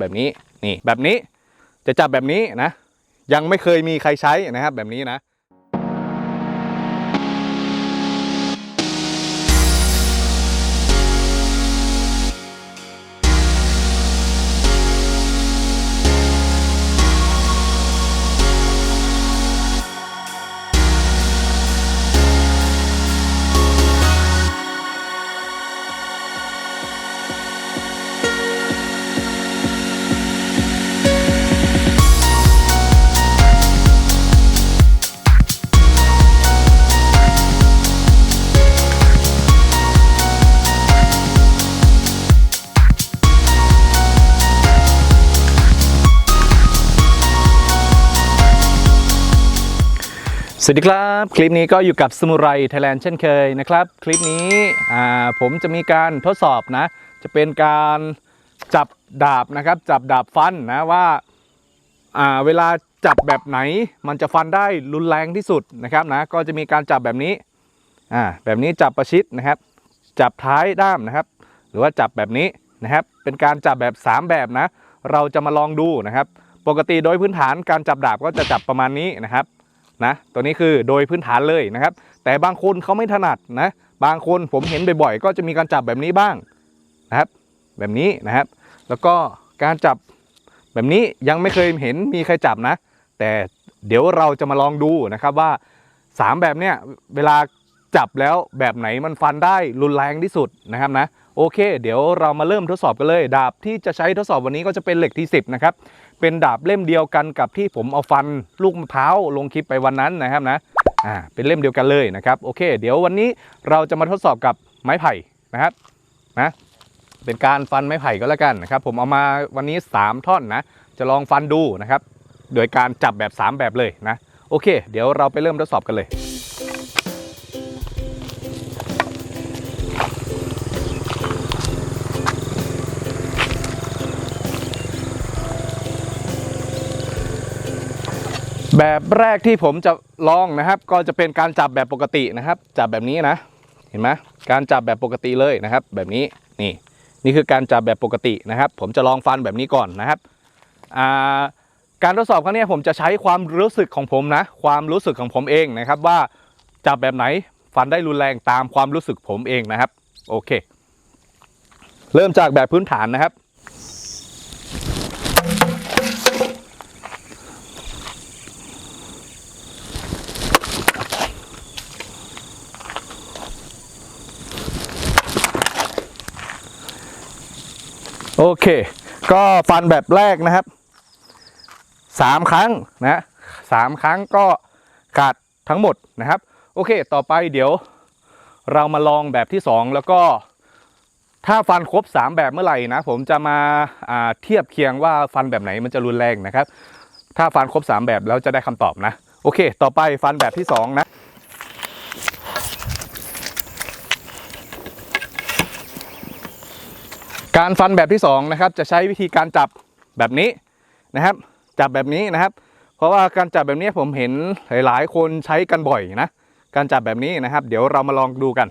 แบบนี้นี่แบบนี้จะจับแบบนี้นะ ยังไม่เคยมีใครใช้นะครับแบบนี้นะ สวัสดีครับ คลิปนี้ก็อยู่กับสมุไรไทยแลนด์เช่นเคยนะครับ คลิปนี้ผมจะมีการทดสอบนะ จะเป็นการจับดาบนะครับ จับดาบฟันนะว่าาเวลาจับแบบไหนมันจะฟันได้รุนแรงที่สุดนะครับนะก็จะมีการจับแบบนี้แบบนี้จับประชิดนะครับ จับท้ายด้ามนะครับ หรือว่าจับแบบนี้นะครับ เป็นการจับแบบ 3 แบบนะ เราจะมาลองดูนะครับ ปกติโดยพื้นฐานการจับดาบก็จะจับประมาณนี้นะครับ นะตัวนี้คือโดยพื้นฐานเลยนะครับ แต่บางคนเขาไม่ถนัดนะ บางคนผมเห็นบ่อยๆก็จะมีการจับแบบนี้บ้างนะครับ แบบนี้นะครับ แล้วก็การจับแบบนี้ยังไม่เคยเห็นมีใครจับนะ แต่เดี๋ยวเราจะมาลองดูนะครับว่า 3 แบบเนี้ยเวลาจับแล้วแบบไหนมันฟันได้รุนแรงที่สุดนะครับนะโอเค เดี๋ยวเรามาเริ่มทดสอบกันเลย ดาบที่จะใช้ทดสอบวันนี้ก็จะเป็นเหล็กที่10นะครับ เป็นดาบเล่มเดียวกันกับที่ผมเอาฟันลูกมะพร้าวลงคลิปไปวันนั้นนะครับนะอ่าเป็นเล่มเดียวกันเลยนะครับโอเค เดี๋ยววันนี้เราจะมาทดสอบกับไม้ไผ่นะครับนะเป็นการฟันไม้ไผ่ก็แล้วกันนะครับ ผมเอามาวันนี้ 3 ท่อนนะ จะลองฟันดูนะครับ โดยการจับแบบ 3 แบบเลยนะ โอเค เดี๋ยวเราไปเริ่มทดสอบกันเลย แบบแรกที่ผมจะลองนะครับ ก็จะเป็นการจับแบบปกตินะครับ จับแบบนี้นะ เห็นไหมการจับแบบปกติเลยนะครับ แบบนี้นี่นี่คือการจับแบบปกตินะครับ ผมจะลองฟันแบบนี้ก่อนนะครับการทดสอบครั้งนี้ผมจะใช้ความรู้สึกของผมนะ ความรู้สึกของผมเองนะครับ ว่าจับแบบไหนฟันได้รุนแรงตามความรู้สึกผมเองนะครับ โอเค เริ่มจากแบบพื้นฐานนะครับ โอเค ก็ฟันแบบแรกนะครับสามครั้งนะสามครั้งก็ขาดทั้งหมดนะครับ โอเค ต่อไปเดี๋ยวเรามาลองแบบที่สองแล้วก็ถ้าฟันครบ 3 แบบเมื่อไหร่นะ ผมจะมาาเทียบเคียงว่าฟันแบบไหนมันจะรุนแรงนะครับ ถ้าฟันครบ 3 แบบแล้วจะได้คำตอบนะ โอเค ต่อไปฟันแบบที่สองนะ การฟันแบบที่2นะครับจะใช้วิธีการจับแบบนี้นะครับ จับแบบนี้นะครับ เพราะว่าการจับแบบนี้ผมเห็นหลาย ๆ คนใช้กันบ่อยนะ การจับแบบนี้นะครับ เดี๋ยวเรามาลองดูกัน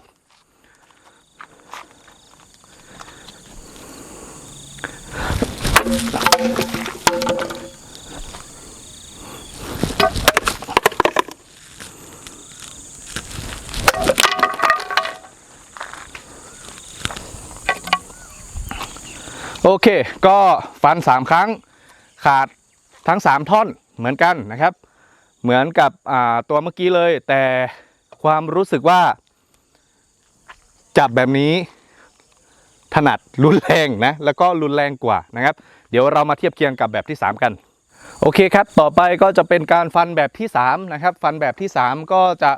โอเค ก็ฟัน 3 ครั้งขาดทั้ง 3 ท่อนเหมือนกันนะครับ เหมือนกับตัวเมื่อกี้เลย แต่ความรู้สึกว่า จับแบบนี้ ถนัดรุนแรงนะ แล้วก็รุนแรงกว่านะครับ เดี๋ยวเรามาเทียบเคียงกับแบบที่ 3 กัน โอเคครับ ต่อไปก็จะเป็นการฟันแบบที่ 3 นะครับ ฟันแบบที่ 3 ก็จะ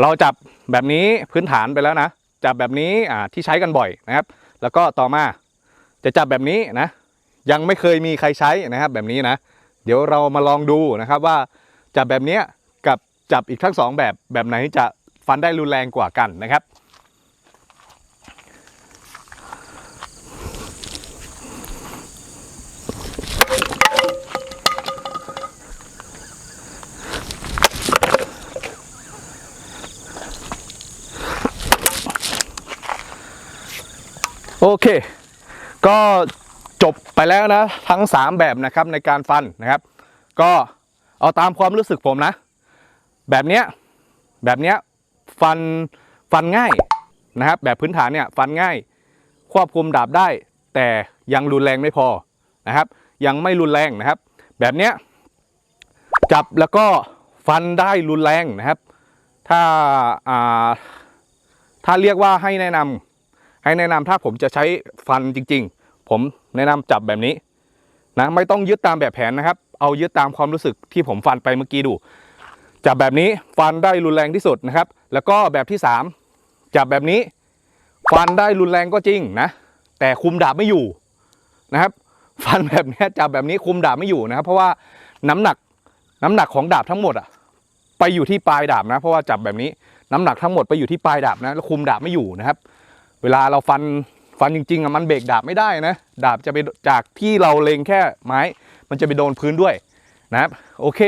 เราจับแบบนี้พื้นฐานไปแล้วนะ จับแบบนี้ที่ใช้กันบ่อยนะครับ แล้วก็ต่อมา จะจับแบบนี้นะ ยังไม่เคยมีใครใช้นะครับ แบบนี้นะ เดี๋ยวเรามาลองดูนะครับว่าจับแบบเนี้ยกับจับอีกทั้งสองแบบแบบไหนจะฟันได้รุนแรงกว่ากันนะครับโอเค ก็จบไปแล้วนะ ทั้ง 3 แบบนะครับในการฟันนะครับ ก็เอาตามความรู้สึกผมนะ แบบเนี้ยแบบเนี้ยฟันฟันง่ายนะครับ แบบพื้นฐานเนี่ยฟันง่าย ควบคุมดาบได้ แต่ยังรุนแรงไม่พอนะครับ ยังไม่รุนแรงนะครับ แบบเนี้ยจับแล้วก็ฟันได้รุนแรงนะครับ ถ้าอ่าถ้าเรียกว่าให้แนะนำ ให้แนะนำถ้าผมจะใช้ฟันจริง ๆ ผมแนะนำจับแบบนี้นะไม่ต้องยึดตามแบบแผนนะครับ เอายึดตามความรู้สึกที่ผมฟันไปเมื่อกี้ดู จับแบบนี้ฟันได้รุนแรงที่สุดนะครับ แล้วก็แบบที่ 3 จับแบบนี้ ฟันได้รุนแรงก็จริงนะแต่คุมดาบไม่อยู่นะครับ ฟันแบบนี้จับแบบนี้คุมดาบไม่อยู่นะครับ เพราะว่าน้ำหนักน้ำหนักของดาบทั้งหมดอะไปอยู่ที่ปลายดาบนะ เพราะว่าจับแบบนี้น้ำหนักทั้งหมดไปอยู่ที่ปลายดาบนะแล้วคุมดาบไม่อยู่นะครับ เวลาเราฟันฟันจริงๆอะมันเบรกดาบไม่ได้นะ ดาบจะไปจากที่เราเล็งแค่ไม้ มันจะไปโดนพื้นด้วยนะครับ โอเค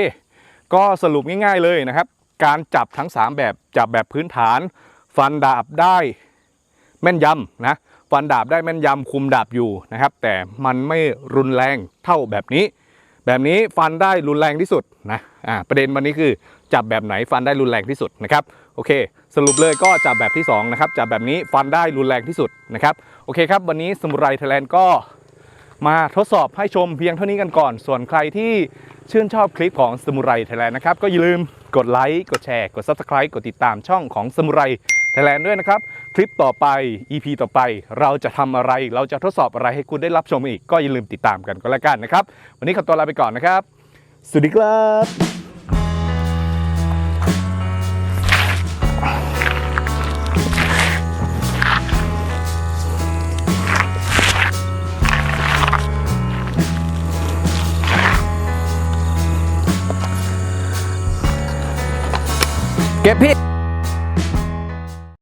ก็สรุปง่ายๆเลยนะครับ การจับทั้ง 3 แบบจับแบบพื้นฐาน ฟันดาบได้แม่นยำนะฟันดาบได้แม่นยำคุมดาบอยู่นะครับ แต่มันไม่รุนแรงเท่าแบบนี้ แบบนี้ฟันได้รุนแรงที่สุดนะอ่าประเด็นวันนี้คือจับแบบไหนฟันได้รุนแรงที่สุดนะครับ โอเค สรุปเลยก็จับแบบที่สองนะครับจับแบบนี้ฟันได้รุนแรงที่สุดนะครับโอเคครับวันนี้สมุไรไทยแลนด์ก็มาทดสอบให้ชมเพียงเท่านี้กันก่อน ส่วนใครที่ชื่นชอบคลิปของสมุไรไทยแลนด์นะครับก็อย่าลืมกดไลค์กดแชร์กด Subscribe กดติดตามช่องของสมุไรไทยแลนด์ด้วยนะครับ คลิปต่อไป EP ต่อไป เราจะทำอะไร เราจะทดสอบอะไรให้คุณได้รับชมอีก ก็อย่าลืมติดตามกันก็แล้วกันนะครับ วันนี้ขอตัวลาไปก่อนนะครับ สวัสดีครับ